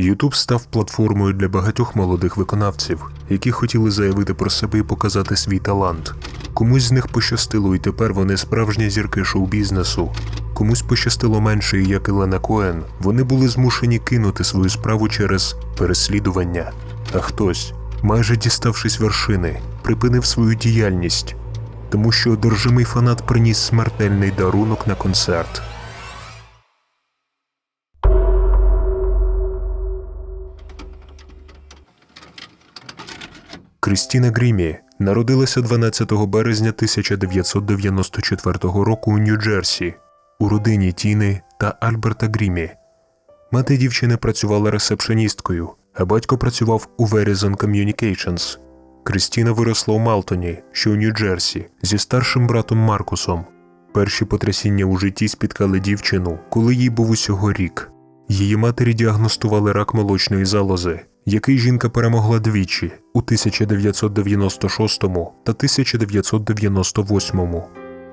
YouTube став платформою для багатьох молодих виконавців, які хотіли заявити про себе і показати свій талант. Комусь з них пощастило, і тепер вони справжні зірки шоу-бізнесу. Комусь пощастило менше, як Елена Коен, вони були змушені кинути свою справу через переслідування. А хтось, майже діставшись вершини, припинив свою діяльність, тому що одержимий фанат приніс смертельний дарунок на концерт. Крістіна Грімі народилася 12 березня 1994 року у Нью-Джерсі у родині Тіни та Альберта Грімі. Мати дівчини працювала ресепшоністкою, а батько працював у Verizon Communications. Крістіна виросла у Малтоні, що у Нью-Джерсі, зі старшим братом Маркусом. Перші потрясіння у житті спіткали дівчину, коли їй був усього рік. Її матері діагностували рак молочної залози, який жінка перемогла двічі у 1996 та 1998.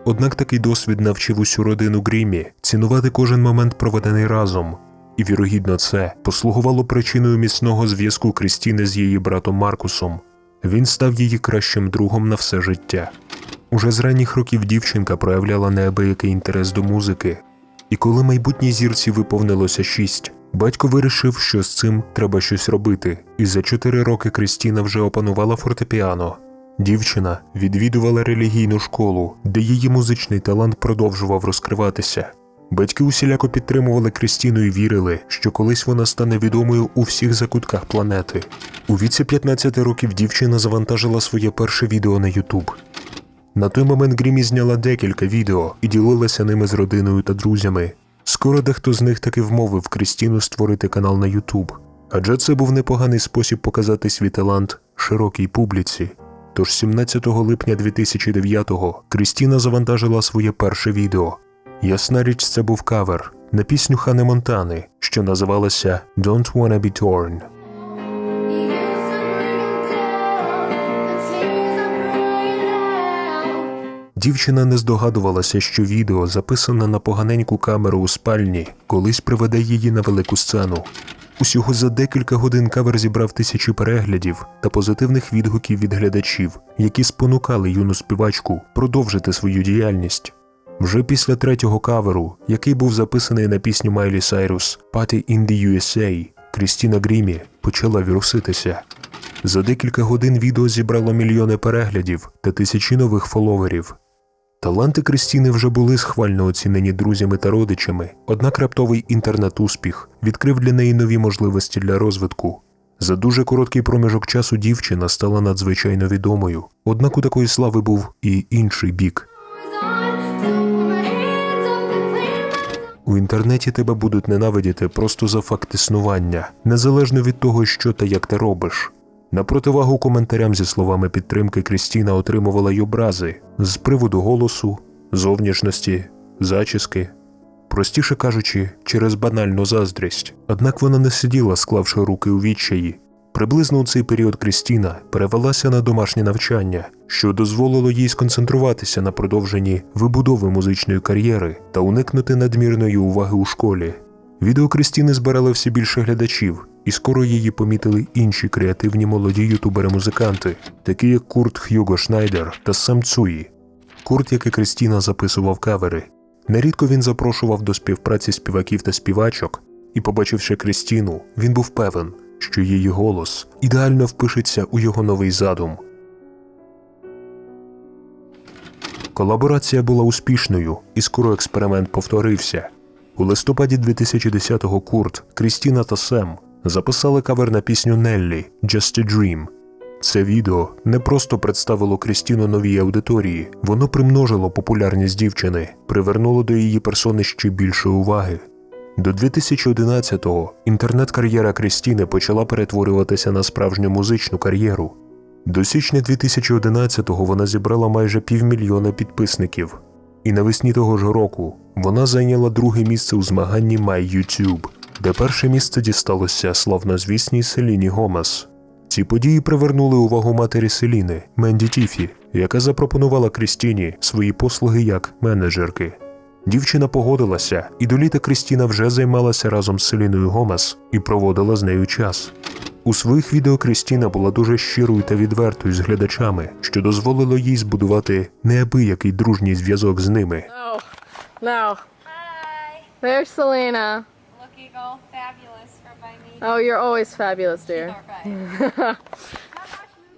Однак такий досвід навчив усю родину Грімі цінувати кожен момент, проведений разом, і вірогідно це послугувало причиною міцного зв'язку Крістіни з її братом Маркусом. Він став її кращим другом на все життя. Уже з ранніх років дівчинка проявляла неабиякий інтерес до музики, і коли майбутній зірці виповнилося шість, батько вирішив, що з цим треба щось робити, і за чотири роки Крістіна вже опанувала фортепіано. Дівчина відвідувала релігійну школу, де її музичний талант продовжував розкриватися. Батьки усіляко підтримували Крістіну і вірили, що колись вона стане відомою у всіх закутках планети. У віці 15 років дівчина завантажила своє перше відео на YouTube. На той момент Грімі зняла декілька відео і ділилася ними з родиною та друзями. Скоро дехто з них таки вмовив Крістіну створити канал на Ютуб, адже це був непоганий спосіб показати свій талант широкій публіці. Тож 17 липня 2009-го Крістіна завантажила своє перше відео. Ясна річ, це був кавер на пісню Хани Монтани, що називалася Don't Wanna Be Torn. Дівчина не здогадувалася, що відео, записане на поганеньку камеру у спальні, колись приведе її на велику сцену. Усього за декілька годин кавер зібрав тисячі переглядів та позитивних відгуків від глядачів, які спонукали юну співачку продовжити свою діяльність. Вже після третього каверу, який був записаний на пісню Майлі Сайрус «Party in the USA», Крістіна Грімі почала віруситися. За декілька годин відео зібрало мільйони переглядів та тисячі нових фоловерів. Таланти Крістіни вже були схвально оцінені друзями та родичами, однак раптовий інтернет-успіх відкрив для неї нові можливості для розвитку. За дуже короткий проміжок часу дівчина стала надзвичайно відомою, однак у такої слави був і інший бік. У інтернеті тебе будуть ненавидіти просто за факт існування, незалежно від того, що та як ти робиш. На противагу коментарям зі словами підтримки Крістіна отримувала й образи з приводу голосу, зовнішності, зачіски, простіше кажучи, через банальну заздрість. Однак вона не сиділа, склавши руки у відчаї. Приблизно у цей період Крістіна перевелася на домашнє навчання, що дозволило їй сконцентруватися на продовженні вибудови музичної кар'єри та уникнути надмірної уваги у школі. Відео Крістіни збирали все більше глядачів, і скоро її помітили інші креативні молоді ютубери-музиканти, такі як Курт Х'юго Шнайдер та Сам Цуї. Курт, як і Крістіна, записував кавери. Нерідко він запрошував до співпраці співаків та співачок, і, побачивши Крістіну, він був певен, що її голос ідеально впишеться у його новий задум. Колаборація була успішною, і скоро експеримент повторився. У листопаді 2010-го Курт, Крістіна та Сем записали кавер на пісню Неллі «Just a Dream». Це відео не просто представило Крістіну новій аудиторії, воно примножило популярність дівчини, привернуло до її персони ще більше уваги. До 2011-го інтернет-кар'єра Крістіни почала перетворюватися на справжню музичну кар'єру. До січня 2011-го вона зібрала майже півмільйона підписників, і навесні того ж року вона зайняла друге місце у змаганні MyYouTube, де перше місце дісталося славнозвісній Селіні Гомес. Ці події привернули увагу матері Селіни Менді Тіфі, яка запропонувала Крістіні свої послуги як менеджерки. Дівчина погодилася, і до літа Крістіна вже займалася разом з Селіною Гомес і проводила з нею час. У своїх відео Крістіна була дуже щирою та відвертою з глядачами, що дозволило їй збудувати неабиякий дружній зв'язок з ними. Oh, no. There's Selena. Eagle. Fabulous from my. Oh, you're always fabulous, dear.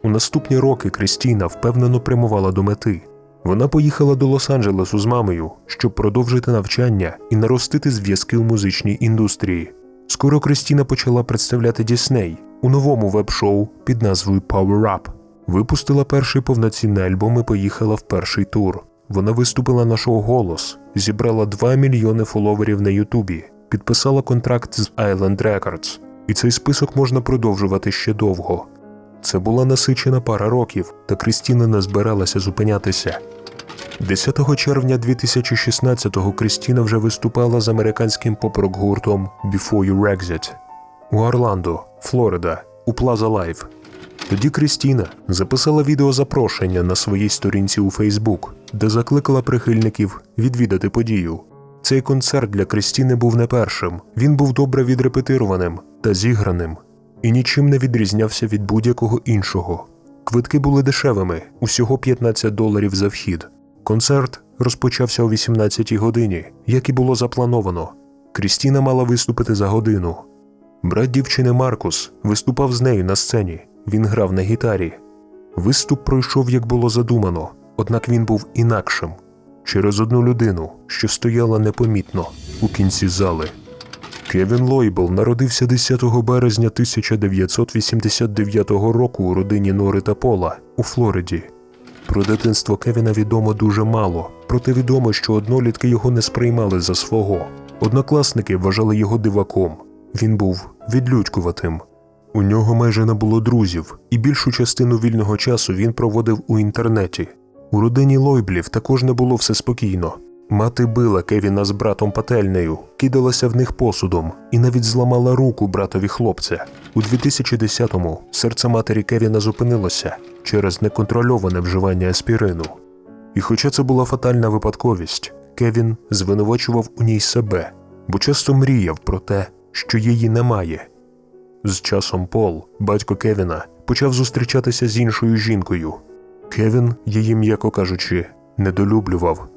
У наступні роки Крістіна впевнено прямувала до мети. Вона поїхала до Лос-Анджелесу з мамою, щоб продовжити навчання і наростити зв'язки у музичній індустрії. Скоро Крістіна почала представляти Дісней у новому веб-шоу під назвою Power Up. Випустила перший повноцінний альбом і поїхала в перший тур. Вона виступила на шоу Голос, зібрала 2 мільйони фоловерів на Ютубі, підписала контракт з Island Records. І цей список можна продовжувати ще довго. Це була насичена пара років, та Крістіна не збиралася зупинятися. 10 червня 2016-го Крістіна вже виступала з американським поп-рок гуртом Before You Exit у Орландо, Флорида, у Plaza Live. Тоді Крістіна записала відеозапрошення на своїй сторінці у Фейсбук, де закликала прихильників відвідати подію. Цей концерт для Крістіни був не першим. Він був добре відрепетированим та зіграним і нічим не відрізнявся від будь-якого іншого. Квитки були дешевими, усього 15 доларів за вхід. Концерт розпочався о 18 годині, як і було заплановано. Крістіна мала виступити за годину. Брат дівчини Маркус виступав з нею на сцені. Він грав на гітарі. Виступ пройшов, як було задумано, однак він був інакшим через одну людину, що стояла непомітно у кінці зали. Кевін Лойбл народився 10 березня 1989 року у родині Нори та Пола у Флориді. Про дитинство Кевіна відомо дуже мало, проте відомо, що однолітки його не сприймали за свого. Однокласники вважали його диваком. Він був відлюдькуватим. У нього майже не було друзів, і більшу частину вільного часу він проводив у інтернеті. У родині Лойблів також не було все спокійно. Мати била Кевіна з братом пательнею, кидалася в них посудом і навіть зламала руку братові хлопця. У 2010-му серце матері Кевіна зупинилося через неконтрольоване вживання аспірину. І хоча це була фатальна випадковість, Кевін звинувачував у ній себе, бо часто мріяв про те, що її немає. З часом Пол, батько Кевіна, почав зустрічатися з іншою жінкою. Кевін її, м'яко кажучи, недолюблював.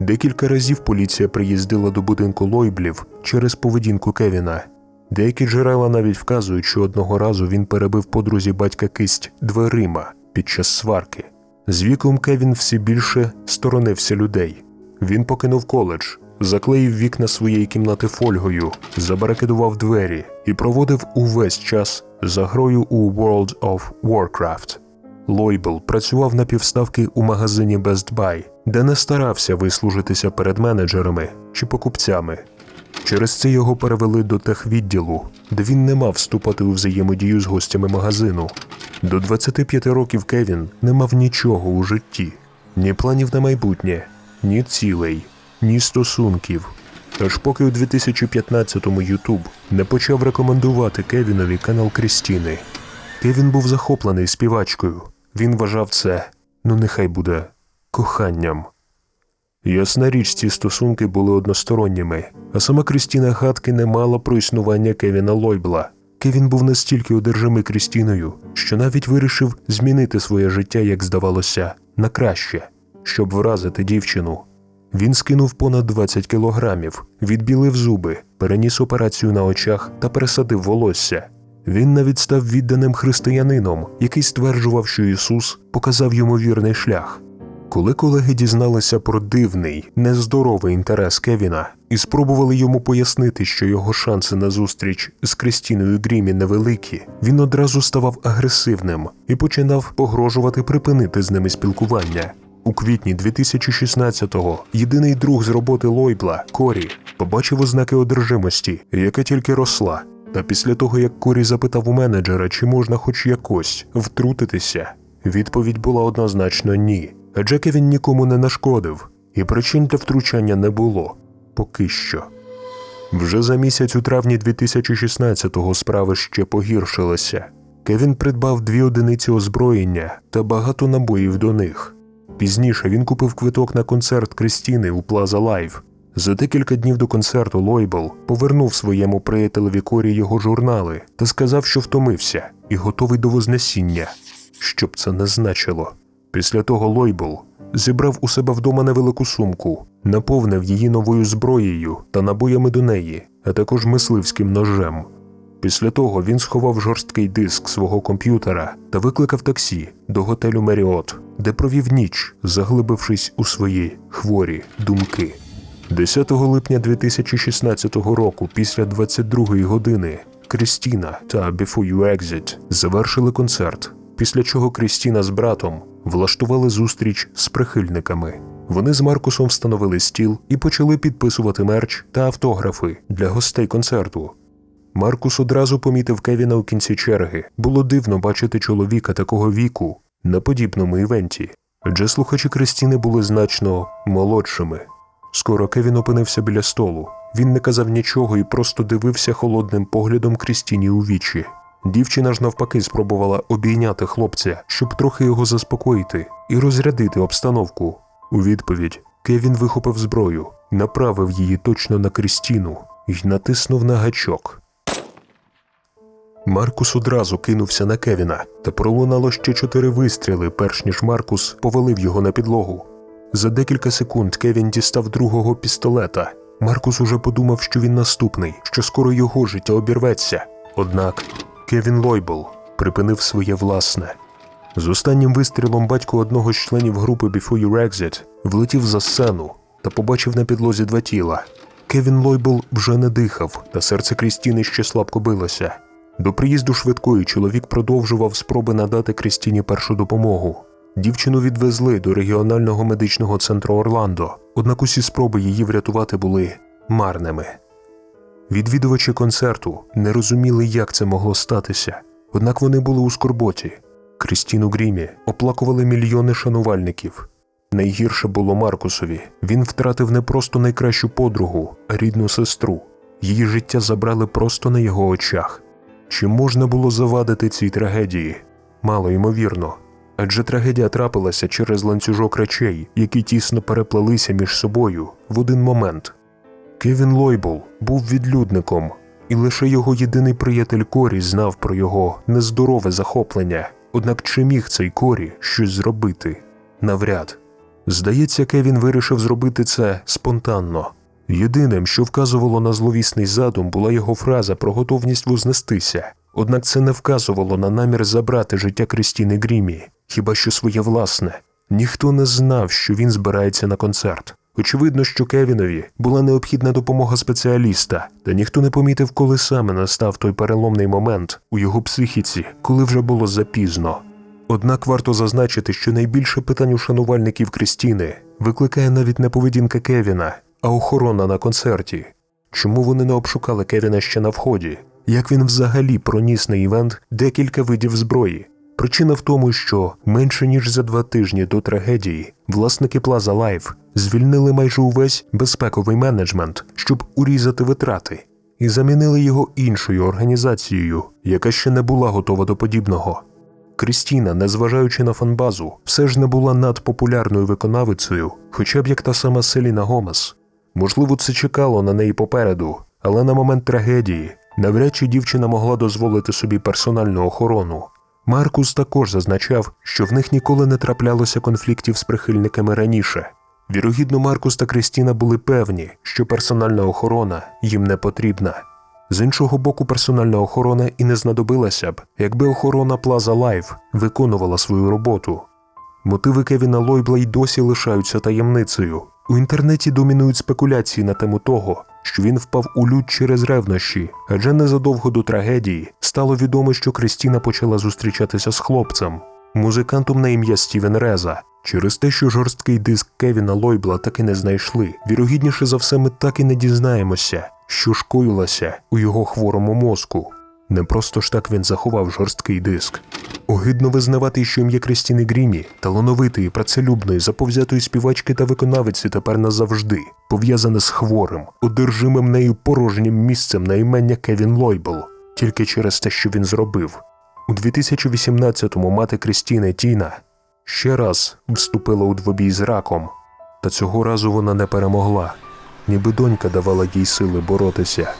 Декілька разів поліція приїздила до будинку Лойблів через поведінку Кевіна. Деякі джерела навіть вказують, що одного разу він перебив подрузі батька кисть дверима під час сварки. З віком Кевін все більше сторонився людей. Він покинув коледж, заклеїв вікна своєї кімнати фольгою, забаракидував двері і проводив увесь час за грою у World of Warcraft. Лойбл працював на півставки у магазині Best Buy, де не старався вислужитися перед менеджерами чи покупцями. Через це його перевели до техвідділу, де він не мав вступати у взаємодію з гостями магазину. До 25 років Кевін не мав нічого у житті, ні планів на майбутнє, ні цілей, ні стосунків. Аж поки у 2015-му Ютуб не почав рекомендувати Кевінові канал Крістіни. Кевін був захоплений співачкою. Він вважав це, ну нехай буде, коханням. Ясна річ, ці стосунки були односторонніми, а сама Крістіна Хатки не мала про існування Кевіна Лойбла. Кевін був настільки одержимий Крістіною, що навіть вирішив змінити своє життя, як здавалося, на краще, щоб вразити дівчину. Він скинув понад 20 кілограмів, відбілив зуби, переніс операцію на очах та пересадив волосся. Він навіть став відданим християнином, який стверджував, що Ісус показав йому вірний шлях. Коли колеги дізналися про дивний, нездоровий інтерес Кевіна і спробували йому пояснити, що його шанси на зустріч з Крістіною Грімі невеликі, він одразу ставав агресивним і починав погрожувати припинити з ними спілкування. У квітні 2016-го єдиний друг з роботи Лойбла, Корі, побачив ознаки одержимості, яка тільки росла. Та після того, як Корі запитав у менеджера, чи можна хоч якось втрутитися, відповідь була однозначно ні. Адже Кевін нікому не нашкодив, і причин для втручання не було поки що. Вже за місяць у травні 2016-го справи ще погіршилися. Кевін придбав дві одиниці озброєння та багато набоїв до них. Пізніше він купив квиток на концерт Кристіни у Plaza Live За декілька днів до концерту Лойбл повернув своєму приятелеві Корі його журнали та сказав, що втомився і готовий до вознесіння. Що б це не значило. Після того Лойбл зібрав у себе вдома невелику сумку, наповнив її новою зброєю та набоями до неї, а також мисливським ножем. Після того він сховав жорсткий диск свого комп'ютера та викликав таксі до готелю Меріот, де провів ніч, заглибившись у свої хворі думки. 10 липня 2016 року, після 22-ї години, Крістіна та Before You Exit завершили концерт, після чого Крістіна з братом влаштували зустріч з прихильниками. Вони з Маркусом встановили стіл і почали підписувати мерч та автографи для гостей концерту. Маркус одразу помітив Кевіна у кінці черги. Було дивно бачити чоловіка такого віку на подібному івенті, адже слухачі Кристіни були значно молодшими. Скоро Кевін опинився біля столу. Він не казав нічого і просто дивився холодним поглядом Крістіні у вічі. Дівчина ж навпаки спробувала обійняти хлопця, щоб трохи його заспокоїти і розрядити обстановку. У відповідь Кевін вихопив зброю, направив її точно на Крістіну і натиснув на гачок. Маркус одразу кинувся на Кевіна, та пролунало ще чотири вистріли, перш ніж Маркус повалив його на підлогу. За декілька секунд Кевін дістав другого пістолета. Маркус уже подумав, що він наступний, що скоро його життя обірветься. Однак Кевін Лойбл припинив своє власне. З останнім вистрілом батько одного з членів групи Before You Exit влетів за сцену та побачив на підлозі два тіла. Кевін Лойбл вже не дихав, та серце Крістіни ще слабко билося. До приїзду швидкої чоловік продовжував спроби надати Крістіні першу допомогу. Дівчину відвезли до регіонального медичного центру Орландо, однак усі спроби її врятувати були марними. Відвідувачі концерту не розуміли, як це могло статися, однак вони були у скорботі. Крістіну Грімі оплакували мільйони шанувальників. Найгірше було Маркусові. Він втратив не просто найкращу подругу, а рідну сестру. Її життя забрали просто на його очах. Чи можна було завадити цій трагедії? Мало ймовірно. Адже трагедія трапилася через ланцюжок речей, які тісно переплелися між собою в один момент. Кевін Лойбл був відлюдником, і лише його єдиний приятель Корі знав про його нездорове захоплення. Однак чи міг цей Корі щось зробити? Навряд. Здається, Кевін вирішив зробити це спонтанно. Єдиним, що вказувало на зловісний задум, була його фраза про готовність вознестися. Однак це не вказувало на намір забрати життя Крістіни Грімі, хіба що своє власне. Ніхто не знав, що він збирається на концерт. Очевидно, що Кевінові була необхідна допомога спеціаліста, та ніхто не помітив, коли саме настав той переломний момент у його психіці, коли вже було запізно. Однак варто зазначити, що найбільше питань у шанувальників Крістіни викликає навіть не поведінка Кевіна, а охорона на концерті. Чому вони не обшукали Кевіна ще на вході? Як він взагалі проніс на івент декілька видів зброї? Причина в тому, що менше ніж за два тижні до трагедії власники Plaza Life звільнили майже увесь безпековий менеджмент, щоб урізати витрати, і замінили його іншою організацією, яка ще не була готова до подібного. Крістіна, незважаючи на фанбазу, все ж не була надпопулярною виконавицею, хоча б як та сама Селіна Гомес. Можливо, це чекало на неї попереду, але на момент трагедії навряд чи дівчина могла дозволити собі персональну охорону. Маркус також зазначав, що в них ніколи не траплялося конфліктів з прихильниками раніше. Вірогідно, Маркус та Крістіна були певні, що персональна охорона їм не потрібна. З іншого боку, персональна охорона і не знадобилася б, якби охорона Plaza Life виконувала свою роботу. Мотиви Кевіна Лойбла й досі лишаються таємницею. У інтернеті домінують спекуляції на тему того, що він впав у лють через ревнощі, адже незадовго до трагедії стало відомо, що Кристіна почала зустрічатися з хлопцем, музикантом на ім'я Стівен Реза. Через те, що жорсткий диск Кевіна Лойбла так і не знайшли, вірогідніше за все, ми так і не дізнаємося, що ж коїлося у його хворому мозку. Не просто ж так він заховав жорсткий диск. Огидно визнавати, що ім'я Крістіни Грімі, талановитої, працелюбної, заповзятої співачки та виконавиці тепер назавжди пов'язане з хворим, одержимим нею порожнім місцем на імення Кевін Лойбл, тільки через те, що він зробив. У 2018-му мати Крістіни Тіна ще раз вступила у двобій з раком, та цього разу вона не перемогла. ніби донька давала їй сили боротися.